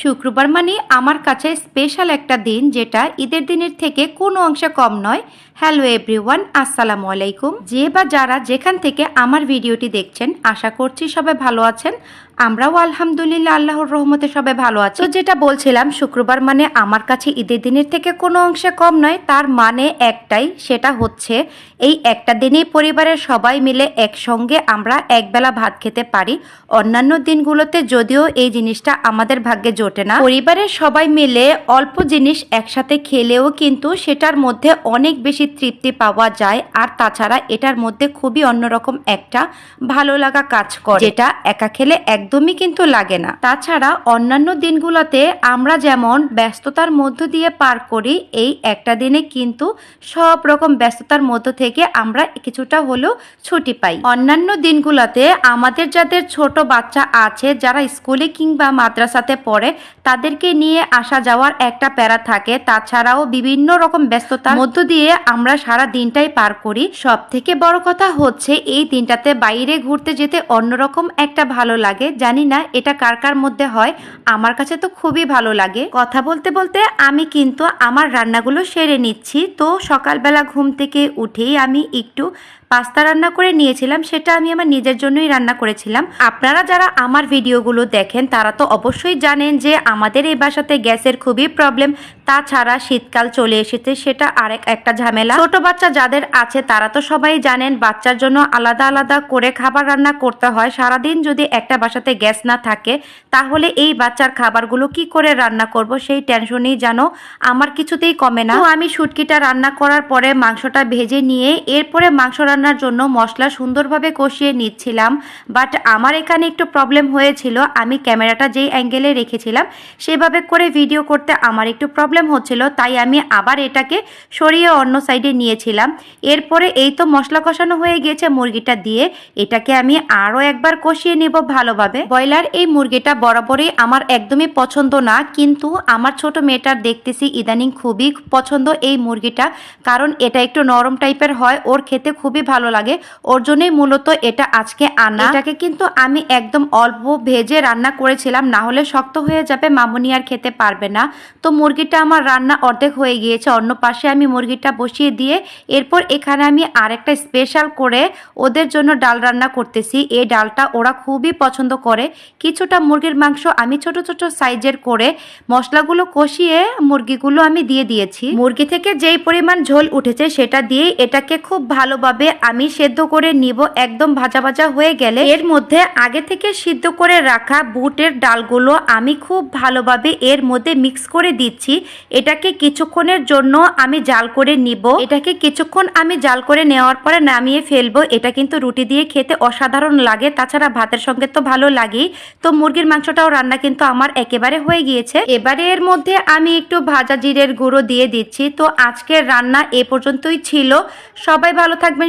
শুক্রবার মানে আমার কাছে স্পেশাল একটা দিন, যেটা ঈদের দিনের থেকে কোনো অংশে কম নয়। হ্যালো এভরিওয়ান আসসালামু আলাইকুম। যে বা যারা যেখান থেকে আমার ভিডিওটি দেখছেন, আশা করছি সবাই ভালো আছেন। আমরাও আলহামদুলিল্লাহ আল্লাহর রহমতে সবাই ভালো আছি। তো যেটা বলছিলাম, শুক্রবার মানে আমার কাছে ঈদের দিনের থেকে কোনো অংশে কম নয়, তার মানে একটাই, সেটা হচ্ছে এই একটা দিনেই পরিবারের সবাই মিলে একসঙ্গে আমরা একবেলা ভাত খেতে পারি। অন্যান্য দিনগুলোতে যদিও এই জিনিসটা আমাদের ভাগ্যে জোটে না। পরিবারের সবাই মিলে অল্প জিনিস একসাথে খেলেও কিন্তু সেটার মধ্যে অনেক বেশি তৃপ্তি পাওয়া যায়, আর তাছাড়া এটার মধ্যে খুবই অন্যরকম একটা ভালো লাগা কাজ করে। যেটা একা খেলে একদমই কিন্তু লাগে না। তাছাড়া অন্যান্য দিনগুলোতে আমরা যেমন ব্যস্ততার মধ্য দিয়ে পার করি, এই একটা দিনে কিন্তু সব রকম ব্যস্ততার মধ্য থেকে আমরা কিছুটা হলেও ছুটি পাই। অন্যান্য দিনগুলোতে আমাদের যাদের ছোট বাচ্চা আছে, যারা স্কুলে কিংবা মাদ্রাসাতে পড়ে, তাদেরকে নিয়ে আসা যাওয়ার একটা প্যারা থাকে। তাছাড়াও বিভিন্ন রকম ব্যস্ততার মধ্য দিয়ে আমরা সারা দিনটাই পার করি। সব থেকে বড় কথা হচ্ছে, এই দিনটাতে বাইরে ঘুরতে যেতে অন্যরকম একটা ভালো লাগে জানি না এটা কার কার মধ্যে হয়, আমার কাছে তো খুবই ভালো লাগে। কথা বলতে বলতে আমি কিন্তু আমার রান্নাগুলো সেরে নিচ্ছি। তো সকালবেলা ঘুম থেকে উঠেই আমি একটু পাস্তা রান্না করে নিয়েছিলাম, সেটা আমি আমার নিজের জন্যই রান্না করেছিলাম। আপনারা যারা আমার ভিডিওগুলো দেখেন, তারা তো অবশ্যই জানেন যে আমাদের এই বাসাতে গ্যাসের খুবই প্রবলেম। তাছাড়া শীতকাল চলে এসেছে, সেটা আরেক একটা ঝামেলা। ছোট বাচ্চা যাদের আছে, তারা তো সবাই জানেন, বাচ্চার জন্য আলাদা আলাদা করে খাবার রান্না করতে হয়। সারাদিন যদি একটা বাসাতে গ্যাস না থাকে, তাহলে এই বাচ্চার খাবারগুলো কি করে রান্না করব, সেই টেনশনই জানো আমার কিছুতেই কমে না। আমি শুটকিটা রান্না করার পরে মাংসটা ভেজে নিয়ে, এরপরে মাংস রান্নার জন্য মশলা সুন্দরভাবে কষিয়ে নিচ্ছিলাম বাট আমার এখানে একটু প্রবলেম হয়েছিল। আমি ক্যামেরাটা যেই অ্যাঙ্গেলে রেখেছিলাম, সেভাবে করে ভিডিও করতে আমার একটু প্রবলেম হচ্ছিল, তাই আমি আবার এটাকে সরিয়ে অন্য সাইডে নিয়েছিলাম। এরপরে এই তো মশলা কষানো হয়ে গিয়েছে মুরগিটা দিয়ে, এটাকে আমি আরও একবার কষিয়ে নেব ভালোভাবে। ব্রয়লার এই মুরগিটা বরাবরই আমার একদমই পছন্দ না, কিন্তু আমার ছোট মেয়েটার দেখতেছি ইদানিং খুবই পছন্দ এই মুরগিটা, কারণ এটা একটু নরম টাইপের হয়, ওর খেতে খুবই ভালো লাগে। ওর জন্যই মূলত এটা আজকে আনা। এটাকে কিন্তু আমি একদম অল্প ভেজে রান্না করেছিলাম, না হলে শক্ত হয়ে যাবে, মামুনি আর খেতে পারবে না। তো মুরগিটা আমার রান্না অর্ধেক হয়ে গিয়েছে, অন্য পাশে আমি মুরগিটা বসিয়ে দিয়ে এরপর এখানে আমি আরেকটা স্পেশাল করে ওদের জন্য ডাল রান্না করতেছি। এই ডালটা ওরা খুবই পছন্দ করে। কিছুটা মুরগির মাংস আমি ছোট ছোট সাইজের করে মশলাগুলো কষিয়ে মুরগিগুলো আমি দিয়ে দিয়েছি। মুরগি থেকে যেই পরিমাণ ঝোল উঠেছে সেটা দিয়ে এটাকে খুব ভালোভাবে আমি সেদ্ধ করে নিব একদম ভাজা ভাজা হয়ে গেলে। এর মধ্যে আগে থেকে সিদ্ধ করে রাখা বুটের ডালগুলো আমি খুব ভালোভাবে এর মধ্যে মিক্স করে দিচ্ছি। এটাকে কিছুক্ষণের জন্য আমি জাল করে নিব। এটাকে কিছুক্ষণ আমি জাল করে নেওয়ার পরে নামিয়ে ফেলব। এটা কিন্তু রুটি দিয়ে খেতে অসাধারণ লাগে। তাছাড়া ভাতের সঙ্গে তো ভালো লাগেই। তো মুরগির মাংসটাও রান্না কিন্তু আমার একেবারে হয়ে গিয়েছে। এবারে এর মধ্যে আমি একটু ভাজা জিরের গুঁড়ো দিয়ে দিচ্ছি। তো আজকের রান্না এ পর্যন্তই ছিল। সবাই ভালো থাকবেন